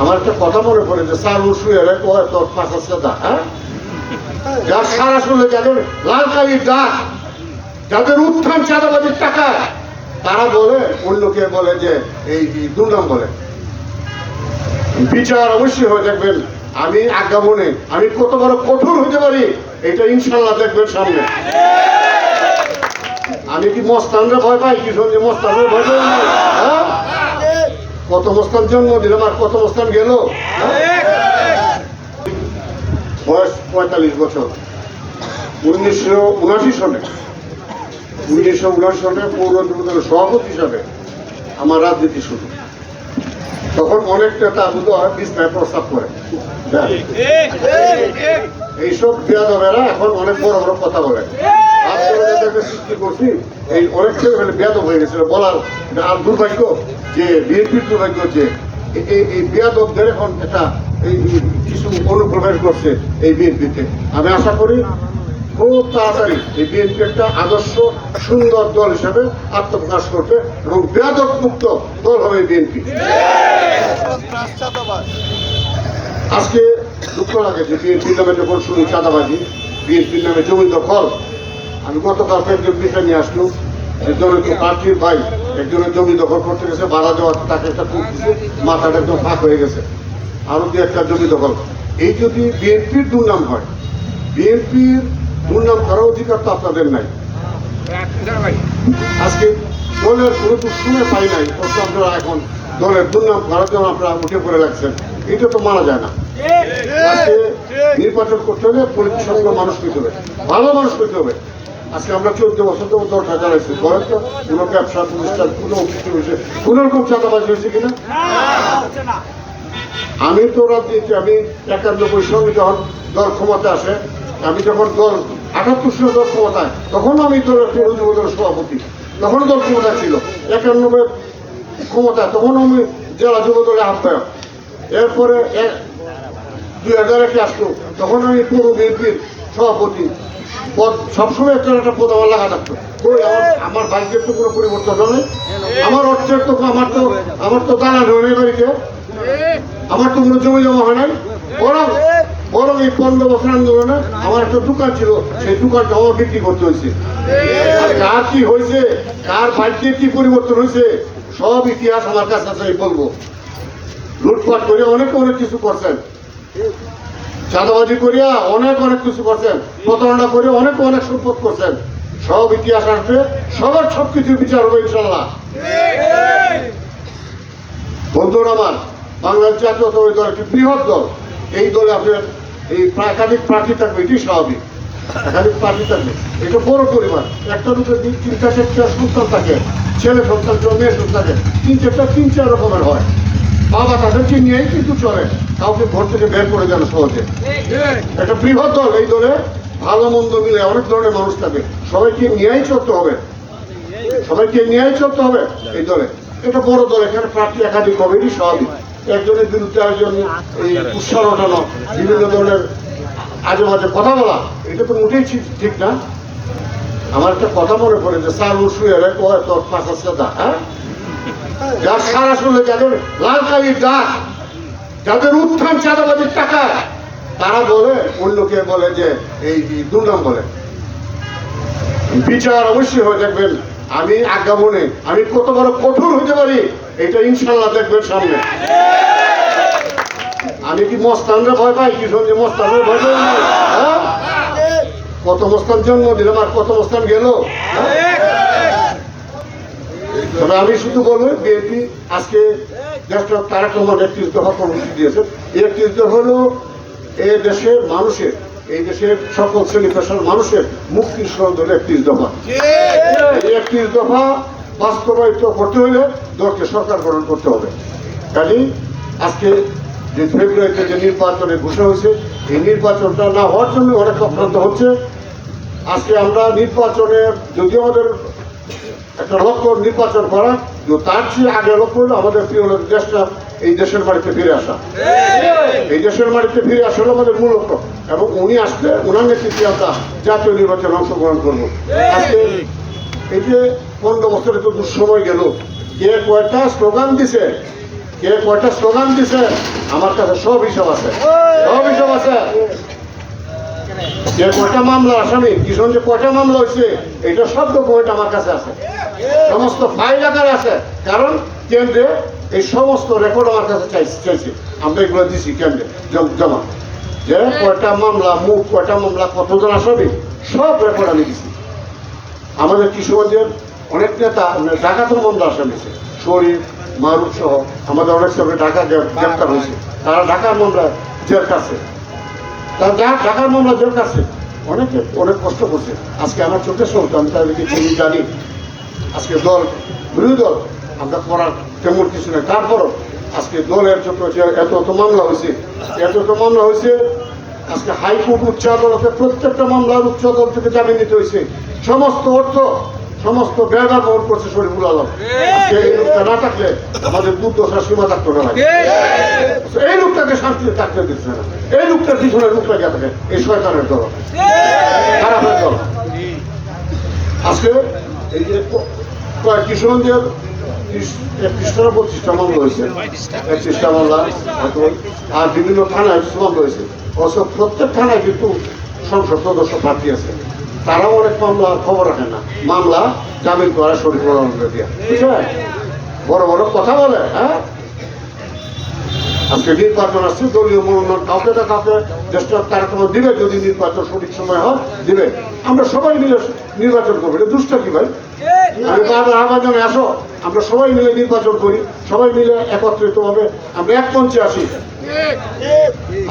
আমার একটা কথা মনে পড়ে যে স্যার শুয়ে রে কয় তোর পাঁচ দা হ্যাঁ? যার সারা শুনলে যাদের লাল কালির ডাক যাদের উত্থান চাঁদাবাজির টাকা, তারা বলে, অন্যকে বলে যে, এই দুর্নাম বলে। বিচার অবশ্যই হয়ে, দেখবেন, আমি আজ্ঞামনে আমি কত বড় কঠোর হতে পারি, এটা ইনশাল্লাহ দেখবেন সামনে। আমি কি মস্তানরে ভয় পাই? কি সঙ্গে মস্তানরে ভয় পাই? কত মস্তান জন্ম দিলাম আর কত মস্তান গেল? বয়স পঁয়তাল্লিশ বছর। উনিশশো উনাশি সনে উনিশশো উনাশি সনে পৌর যুবদলের সভাপতি হিসাবে আমার রাজনীতি শুরু। তখন অনেক নেতা বুধ বিস্তায় প্রস্তাব করে। এইসব বেয়াদবেরা এখন অনেক বড় বড় কথা বলে। সৃষ্টি করছি, এই অনেক ছেলে ফেলে বেয়াদব হয়ে গেছিল বলার আর দুর্ভাগ্য যে বিএনপির দুর্ভাগ্য যে এই- এই এখন একটা এই কিছু অনুপ্রবেশ করছে এই বিএনপিতে। আমি আশা করি খুব তাড়াতাড়ি এই বিএনপি একটা আদর্শ, সুন্দর দল হিসাবে আত্মপ্রকাশ করবে এবং বেয়াদব মুক্ত দল হবে বিএনপি। আজকে দুঃখ লাগে যে বিএনপির নামে যখন শুনি চাঁদাবাজি, বিএনপির নামে জমি দখল আমি গতকালকে একজন বিষয় নিয়ে আসলো একজনের তো পার্টির ভাই একজনের জমি দখল করতে গেছে বাধা দেওয়া তাকে একটা কূপ দিছে মাথাটা একদম ফাঁক হয়ে গেছে। আরও দু একটা জমি দখল। এই যদি বিএনপির দুর্নাম হয়, বিএনপির দুর্নাম করার অধিকার তো আপনাদের নাই। আজকে দলের কোনো তো শুনে পাই নাই, অথচ আপনারা এখন দলের দুর্নাম করার জন্য আপনারা উঠে পড়ে লাগছেন। এটা তো মানা যায় না। নির্বাচন করতে হলে পরিচ্ছন্ন মানুষ পেতে হবে, ভালো মানুষ পেতে হবে। আজকে আমরা চোদ্দ বছর তো দরকার জানাইছি বলেন তো কোনো ব্যবসা, প্রতিষ্ঠান, কোনো কিছু হয়েছে। কোনো রকম চাঁদাবাজি হয়েছে কিনা? আমি তো রাজনীতি আমি একানব্বই সঙ্গে যখন দল ক্ষমতা আসে, আমি যখন দল, আটাত্তর সালে দল ক্ষমতায় তখন আমি দলের যুব সভাপতি। তখন দল ক্ষমতা ছিল, একানব্বই ক্ষমতা তখন আমি জেলা যুব দলের আহ্বায়ক। এরপরে দুই হাজার একে আসলো, তখন আমি পৌর বিএনপির সভাপতি। সবসময় একটা একটা পদ আমার লাগা থাকতো। কই, আমার আমার তো কোনো পরিবর্তন হয় আমার অর্থের তো আমার তো আমার তো দানা নেই বাড়িতে। আমার তো কোনো জমি জমা হয় নাই। বরং বরং এই পনেরো বছর আন্দোলনে আমার একটা দোকান ছিল। সেই দোকানটা আমার বিক্রি করতে হয়েছে। কার কি হয়েছে, কার ভাগ্যে কি পরিবর্তন হয়েছে, সব ইতিহাস আমার কাছে আছে বলব। লুটপাট করে অনেক অনেক কিছু করছেন। চাঁদাবাজি করিয়া অনেক অনেক কিছু করছেন। প্রতারণা করে অনেক অনেক সম্পদ করছেন। সব ইতিহাস আসবে। সবার সব কিছু বিচার হবে ইনশাল্লাহ বন্ধুরা আমার, বাংলাদেশ জাতীয়তাবাদী দল একটি বৃহৎ দল। এই দলে আপনার এই একাধিক প্রার্থী থাকবে, এটি স্বাভাবিক। একাধিক প্রার্থী থাকবে। এটা বড় পরিবার। একটা দুটো তিন তিনটা, চারটা সন্তান থাকে। ছেলে সন্তান মেয়ে সন্তান তিন চারটা, তিন চার রকমের হয়। বাবা তাদেরকে নিয়েই কিন্তু চলে। কাউকে ঘর থেকে বের করে দেন সহজে। একটা বৃহৎ দল এই দলে ভালো মন্দ মিলে অনেক ধরনের মানুষ থাকে। সবাইকে নিয়েই চলতে হবে। সবাইকে নিয়েই চলতে হবে এই দলে। এটা বড় দল, এখানে প্রার্থী একাধিক হবে এটি স্বাভাবিক। একজনের বিরুদ্ধে একজন এই উৎসাহ ওঠানো বিভিন্ন ধরনের আজে বাজে কথা বলা, এটা তো মোটেই ঠিক- না। আমার একটা কথা মনে পড়ে যে স্যার শুয়ে রে কয় তোর পাঁচ আছে দা হ্যাঁ? যার সারা শুনলে যাদের লাল কালির ডাক যাদের উত্থান চাঁদাবাজির টাকা, তারা বলে অন্যকে বলে যে, এই দুর্নাম বলে। বিচার অবশ্যই হয়ে, দেখবেন, আমি আজ্ঞামনে, আমি কত বড় কঠোর হতে পারি, এটা ইনশাল্লাহ দেখবেন সামনে। আমি কি মস্তানরে ভয় পাই? কি সঙ্গে মস্তানরে ভয় পাই? হ্যাঁ? কত মস্তান জন্ম দিলাম আর কত মস্তান গেল। হ্যাঁ? আমি শুধু বলব, বিএনপি আজকে দেশটা তারেক রহমান একত্রিশ দফা কর্মসূচি দিয়েছে এই একত্রিশ দফা হলো এ দেশের মানুষের এই দেশের সকল শ্রেণি পেশার মানুষের মুক্তির সরঞ্জনে একত্রিশ দফা একত্রিশ দফা বাস্তবায়িত করতে হলে দলকে সরকার গঠন করতে হবে। কাজেই আজকে যে ফেব্রুয়ারিতে যে নির্বাচনের ঘোষণা হয়েছে এই নির্বাচনটা না হওয়ার জন্য অনেক অক্রান্ত হচ্ছে। আজকে আমরা নির্বাচনে যদি আমাদের একটা লক্ষ্য নির্বাচন করা কিন্তু তার চেয়ে আগে লক্ষ্য হলো আমাদের প্রিয় দেশটা এই দেশের বাড়িতে ফিরে আসা। এই দেশের বাড়িতে ফিরে আসা হলো আমাদের মূল লক্ষ্য। এবং উনি আসলে ওনার নেতৃত্বে আমরা জাতীয় নির্বাচনে অংশগ্রহণ করব এই যে পনেরো বছরে তো দুঃসময় গেল। কে কয়টা স্লোগান দিছে? কে কয়টা স্লোগান দিছে? আমার কাছে সব হিসাব আছে। সব হিসাব আছে। যে কয়টা মামলা আসামি? কিশোরগঞ্জে কয়টা মামলা হয়েছে? এটা সব ডকুমেন্ট আমার কাছে আছে। সমস্ত ফাইল আকার আছে। কারণ কেন্দ্রে এই সমস্ত রেকর্ড আমার কাছে চাইছে চাইছে। আমরা এগুলো দিছি কেন্দ্রে। জম- যে কয়টা মামলা, মুখ কয়টা মামলা, কতজন আসামি, সব রেকর্ড আমি দিছি। আমাদের কিশোরগঞ্জের অনেক নেতা, ডাকাতের মামলা আসামিছে শরীফ, মারুফ সহ আমাদের অনেক সময় ঢাকা গ্রেপ্তার হয়েছে। তারা ঢাকার মামলা জেল কাছে তারা যা- ঢাকার মামলা জেল কাছে অনেকে অনেক কষ্ট করছে। আজকে আমার চোখের সামনে আমি তাদেরকে চিনি, জানি। আজকে দল, বিরোধী দল, আমরা করার তেমন কিছু নেই। তারপরও আজকে দলের যে এত এত মামলা হয়েছে, এত এত মামলা হয়েছে, আজকে হাইকোর্ট উচ্চ আদালতে প্রত্যেকটা মামলার উচ্চ আদালত থেকে জামিন নিতে হয়েছে। সমস্ত অর্থ সমস্ত ব্যয়ভার বহন করছে শরীফুল আলম। এই লোকটা না থাকলে আমাদের দুর্দশা সীমা থাকতো না এই লোকটাকে শান্তিতে থাকতে দিচ্ছে না। এই লোকটার পিছনে লোক লাগিয়ে থাকে, এই শয়তানের দল। খারাপের দল। আজকে এই যে কিশোরগঞ্জের খ্রিস্টান পঁচিশটা মামলা হয়েছে। একত্রিশটা মামলা আর বিভিন্ন থানায় মামলা হয়েছে। অবশ্য প্রত্যেক থানায় কিন্তু সংসদ সদস্য প্রার্থী আছে। তারাও অনেক মামলা, খবর রাখে না। মামলা জামিন করা শরীর বড় বড় কথা বলে হ্যাঁ? আজকে নির্বাচন আসছে, দলীয় মনোনয়ন কাউকে না কাউকে দেশটা দিবে, যদি নির্বাচন সঠিক সময় হয়, দিবে। আমরা সবাই মিলে নির্বাচন করব। এটা দুষ্ট কি ভাই? আমি বারবার আহ্বান আসো। আমরা সবাই মিলে নির্বাচন করি, সবাই মিলে একত্রিত ভাবে আমরা এক মঞ্চে আসি।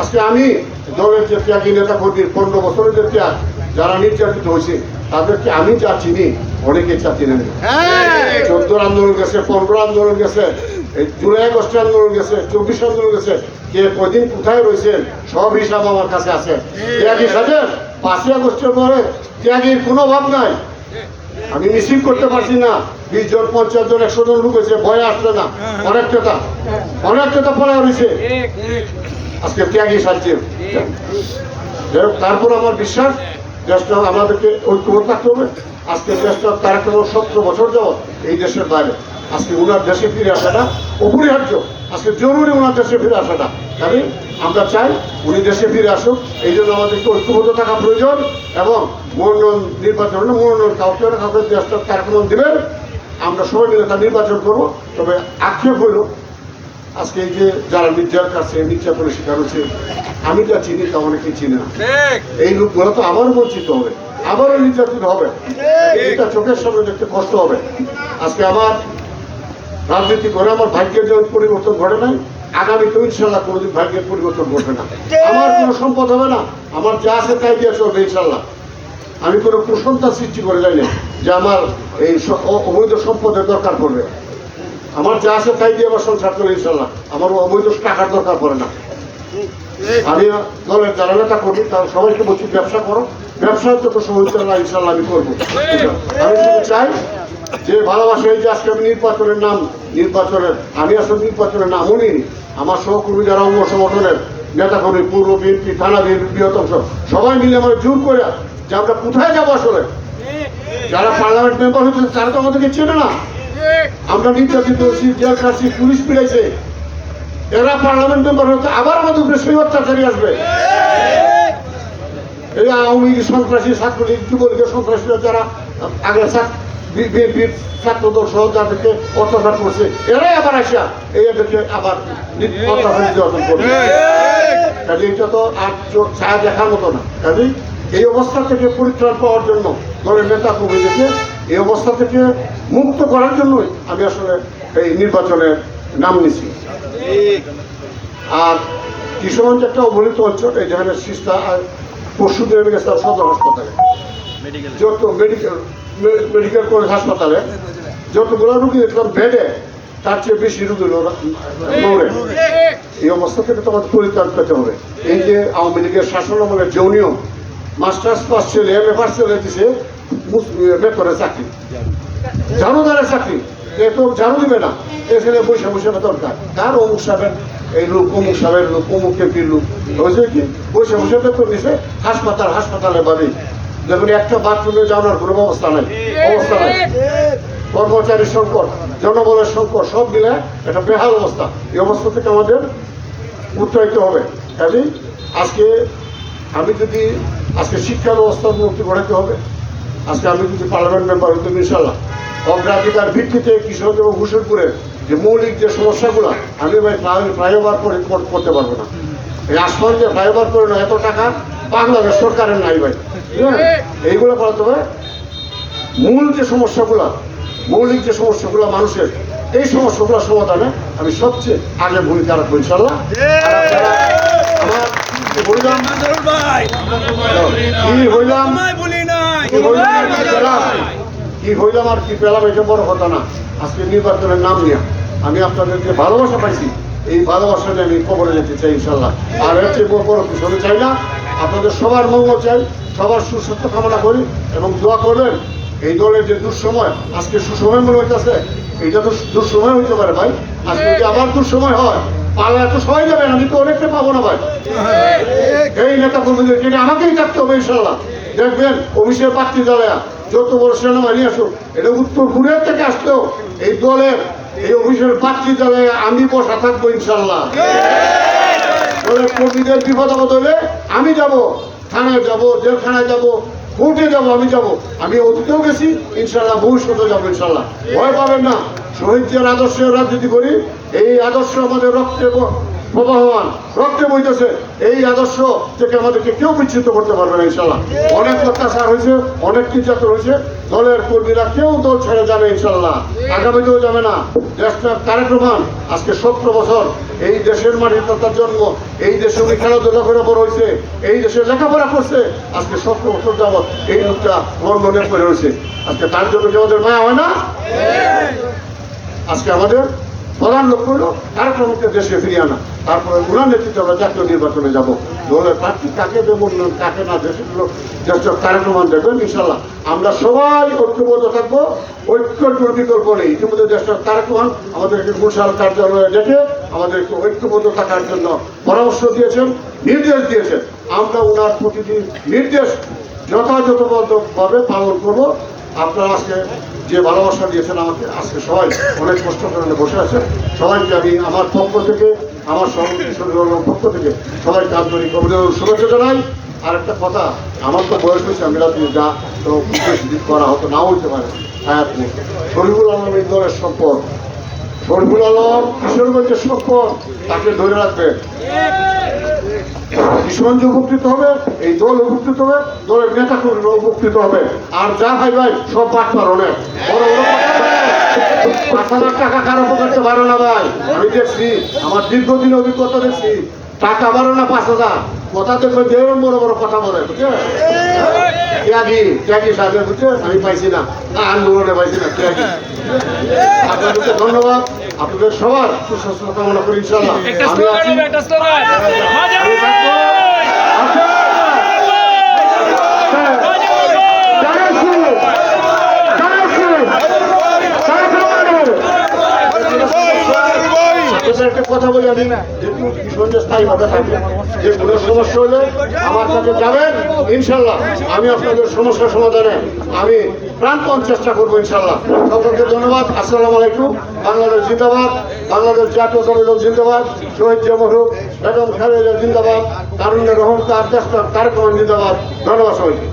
আজকে আমি দলের যে ত্যাগী নেতা কর্মীর পনেরো বছরের যে ত্যাগ যারা নির্যাতিত হয়েছে তাদেরকে আমি যা চিনি অনেকে চা চিনে নেই চোদ্দ আন্দোলন গেছে পনেরো আন্দোলন গেছে এই জুলাই আগস্ট আন্দোলন গেছে চব্বিশ আন্দোলন গেছে কে কদিন কোথায় রয়েছেন সব হিসাব আমার কাছে আছে। ত্যাগী সাজেন পাঁচই আগস্টের পরে ত্যাগীর কোনো ভাব নাই। আমি মিছিল করতে পারছি না বিশ জন পঞ্চাশ জন একশো জন লোক হয়েছে ভয় আসবে না। অনেক নেতা অনেক নেতা পড়া রয়েছে। আজকে ত্যাগী সাজছে তারপর আমার বিশ্বাস দেশটা আমাদেরকে ঐক্যবদ্ধ থাকতে হবে। আজকে দেশটা তারা কেন সতেরো বছর যাবত এই দেশের বাইরে। আজকে ওনার দেশে ফিরে আসাটা অপরিহার্য। আজকে জরুরি ওনার দেশে ফিরে আসাটা। কারণ আমরা চাই উনি দেশে ফিরে আসুক। এই জন্য আমাদেরকে ঐক্যবদ্ধ থাকা প্রয়োজন এবং মনোনয়ন নির্বাচন হলে মনোনয়ন কাউকে কাউকে দেশটা তারা দেবেন। আমরা সবাই মিলে তার নির্বাচন করব। তবে আক্ষেপ হইল আজকে এই যে যারা নির্যাত কাছে নির্যাতনের শিকার হচ্ছে আমি যা চিনি তা অনেকে চিনি না। এই লোকগুলো তো আবারও বঞ্চিত হবে। আবারও নির্যাতিত হবে। এটা চোখের সামনে দেখতে কষ্ট হবে। আজকে আমার রাজনীতি করে আমার ভাগ্যের যেমন পরিবর্তন ঘটে নাই আগামী তো ইনশাল্লাহ কোনোদিন ভাগ্যের পরিবর্তন ঘটবে না। আমার কোনো সম্পদ হবে না। আমার যা আছে তাই দিয়ে চলবে ইনশাল্লাহ। আমি কোনো কুসন্তার সৃষ্টি করে যাই না যে আমার এই অবৈধ সম্পদের দরকার পড়বে। আমার যা আছে তাই দিয়ে আমার সংসার চলে, ইনশাল্লাহ। আমার অবৈধ টাকার দরকার পড়ে না। আমি দলের যারা নেতা কর্মী, তারা সবাইকে বলছি, ব্যবসা করো। ব্যবসার যত সহযোগিতা ইনশাল্লাহ, আমি করব। আমি চাই যে ভালোবাসা, এই যে আজকে আমি নির্বাচনের নাম, নির্বাচনের, আমি আসলে নির্বাচনের নামও নিই আমার সহকর্মী যারা অঙ্গ সংগঠনের নেতা কর্মী, পূর্ব বিএনপি, থানা বিএনপি বৃহত্তম সবাই মিলে আমার জোর করে যে আমরা কোথায় যাব আসলে? যারা পার্লামেন্ট মেম্বার হচ্ছে তারা তো আমাদেরকে চেনে না। আমরা নির্যাতিত হচ্ছি জেল খাচ্ছি পুলিশ পিড়াইছে এরা পার্লামেন্ট মেম্বার হতে আবার আমাদের উপরে সেই অত্যাচারী আসবে। এই আওয়ামী লীগ সন্ত্রাসী ছাত্রলীগ, যুবলীগের সন্ত্রাসীরা যারা আগে বিএনপির ছাত্রদল সহ যাদেরকে অত্যাচার করছে, এরাই আবার আসিয়া এই এদেরকে আবার অত্যাচার কাজে এটা তো আর ছায়া দেখার মতো না। কাজেই এই অবস্থা থেকে পরিত্রাণ পাওয়ার জন্য দলের নেতা কর্মীদেরকে এই অবস্থা থেকে মুক্ত করার জন্যই আমি আসলে এই নির্বাচনের নাম নিছি। আর কিশোরগঞ্জ একটা অবহেলিত অঞ্চল এই যেখানে সিস্টা আমি গেছিলাম সদর হাসপাতালে। যত মেডিকেল মেডিকেল কলেজ হাসপাতালে যতগুলো রুগী দেখলাম বেডে তার চেয়ে বেশি রুগী মরে এই অবস্থা থেকে তো আমাদের পরিত্রাণ পেতে হবে। এই যে আওয়ামী লীগের শাসন আমলের যৌনীয় মাস্টার্স পাস ছেলে এম এ পাস ছেলে দিছে বেতনের চাকরি। জানুদারের চাকরি। এ তো জানু দিবে না। এখানে বসে বসে বেতন কার অমুক সাহেবের এই লোক, অমুক সাহেবের লোক, অমুক এমপির লোক? হয়েছে কি? বসে বসে বেতন দিছে হাসপাতাল, হাসপাতালে বাদে দেখুন, একটা বাথরুমে যাওয়ার কোনো ব্যবস্থা নাই। অবস্থা নাই। কর্মচারী সংকট, জনবলের সংকট, সব মিলে একটা বেহাল অবস্থা। এই অবস্থা থেকে আমাদের উত্তরাইতে হবে। কাজেই আজকে আমি যদি আজকে শিক্ষা ব্যবস্থার উন্নতি ঘটাতে হবে আজকে আমি যদি পার্লামেন্ট মেম্বার হইতে ইনশাল্লাহ অগ্রাধিকার ভিত্তিতে কৃষক এবং হুসেনপুরের যে মৌলিক যে সমস্যাগুলো আমি ভাই ফ্লাইওভার করে কর- করতে পারব না। এই আসমান যে ফ্লাইওভার করে না এত টাকা বাংলাদেশ সরকারের নাই ভাই। এইগুলো করাতে হবে মূল যে সমস্যাগুলো মৌলিক যে সমস্যাগুলো মানুষের এই সমস্যাগুলো সমাধানে আমি সবচেয়ে আগে ভূমিকা রাখব ইনশাল্লাহ আমার হইলাম? কি হইলাম আর কি পেলাম এটা বড় কথা না। আজকে নির্বাচনের নাম নিয়ে আমি আপনাদেরকে ভালোবাসা পাইছি। এই ভালোবাসা আমি কবরে যেতে চাই ইনশাল্লাহ আর এর বড় কিছু আমি চাই না। আপনাদের সবার মঙ্গল চাই, সবার সুস্বাস্থ্য কামনা করি এবং দোয়া করবেন, এই দলের যে দুঃসময়, আজকে সুসময় মনে হইতেছে, এইটা তো দুঃসময় হইতে পারে ভাই। আজকে যদি আবার দুঃসময় হয় পালা এত সবাই যাবেন আমি তো অনেকটা পাবো না ভাই। এই নেতা কর্মীদের এটা আমাকেই থাকতে হবে ইনশাল্লাহ দেখবেন, অফিসের প্রার্থী দলেরা যত বড় সেনামা নিয়ে আসুক, এটা উত্তর কোরিয়ার থেকে আসতেও এই দলের, এই অফিসের প্রার্থী দলে আমি বসা থাকব ইনশাল্লাহ। কর্মীদের বিপদ আপদ হলে আমি যাব, থানায় যাব, জেলখানায় যাব, কোর্টে যাব, আমি যাব। আমি অতীতেও গেছি, ইনশাল্লাহ ভবিষ্যতে যাব ইনশাল্লাহ। ভয় পাবেন না শহীদদের আদর্শে রাজনীতি করি, এই আদর্শ আমাদের রক্তে প্রবাহমান। রক্তে বইতেছে এই আদর্শ থেকে আমাদেরকে কেউ বিচ্ছিন্ন করতে পারবে না ইনশাল্লাহ অনেক অত্যাচার হয়েছে অনেক নির্যাতন হয়েছে দলের কর্মীরা কেউ দল ছেড়ে যাবে ইনশাল্লাহ আগামীতেও যাবে না। দেশটা তারেক রহমান আজকে সতেরো বছর এই দেশের মাটিতে তার জন্ম এই দেশে উনি খেলাধুলা করে বড় হয়েছে এই দেশে লেখাপড়া করছে আজকে সত্তর বছর যাবৎ এই লোকটা লন্ডনে করে রয়েছে। আজকে তার জন্য কি আমাদের মায়া হয় না? আজকে আমাদের প্রধান লক্ষ্য হলো তারেক রহমানকে দেশে ফিরিয়ে আনা। তারপরে ওনার নেতৃত্বে আমরা জাতীয় নির্বাচনে যাব। দলের প্রার্থী কাকে দেবো কাকে না দেশের লোক দেশের তারেক রহমান ইনশাল্লাহ আমরা সবাই ঐক্যবদ্ধ থাকব। ঐক্যের কোনো বিকল্প নেই। ইতিমধ্যে দেশের তারেক আমাদেরকে গুলশাল কার্যালয়ে ডেকে আমাদেরকে ঐক্যবদ্ধ থাকার জন্য পরামর্শ দিয়েছেন, নির্দেশ দিয়েছেন। আমরা ওনার প্রতিটি নির্দেশ যথাযথভাবে পালন করব। আপনারা আজকে যে ভালোবাসা দিয়েছেন আমাকে, আজকে সবাই অনেক কষ্ট করে বসে আছেন। সবাইকে আমি আমার পক্ষ থেকে, আমার শরীরের পক্ষ থেকে সবাইকে আন্তরিক অভিনন্দন শুভেচ্ছা জানাই। আর একটা কথা, আমার তো বয়স হয়েছে, আমি রাত্রি যা তো করা হতো, নাও হইতে পারে হায়াত নেই। শরীফুল আলম দলের সম্পদ। শরীফুল আলম কিশোরগঞ্জের সম্পদ, তাকে ধরে রাখবেন উপকৃত হবে, এই দল উপকৃত হবে, দলের নেতা কর্মীরা উপকৃত হবে। আর যা ভাই ভাই, সব অনেক পাঁচ হাজার টাকা কারও পকেটে বাড়ো না ভাই। আমি দেখছি, আমার দীর্ঘদিন অভিজ্ঞতা দেখছি। টাকা বাড়ো না পাঁচ হাজার। কথা তো দেও বড় বড় কথা বলে বুঝছেন ত্যাগী ত্যাগী সাজে বুঝছেন আমি পাইছি না। আন্দোলনে পাইছি না ত্যাগী। আপনাদেরকে ধন্যবাদ। আপনাদের সবার সুস্বাস্থ্য কামনা করি ইনশাল্লাহ একটা আমি স্লোগান। আছি হবে একটা স্লোগান আমি থাকব। আচ্ছা। হ্যাঁ। যারা আছে, যারা আছে, তারা সমানে। আপনাদের কথা আমি চেষ্টা করব, ইনশাল্লাহ। ধন্যবাদ। আসসালামু বাংলাদেশ জিন্দাবাদ। বাংলাদেশ জাতীয় দল জিন্দাবাদ। জিন্দাবাদ। কারুণ্যের রহমতার দেশটা তারেক রহমান জিন্দাবাদ। ধন্যবাদ সবাইকে।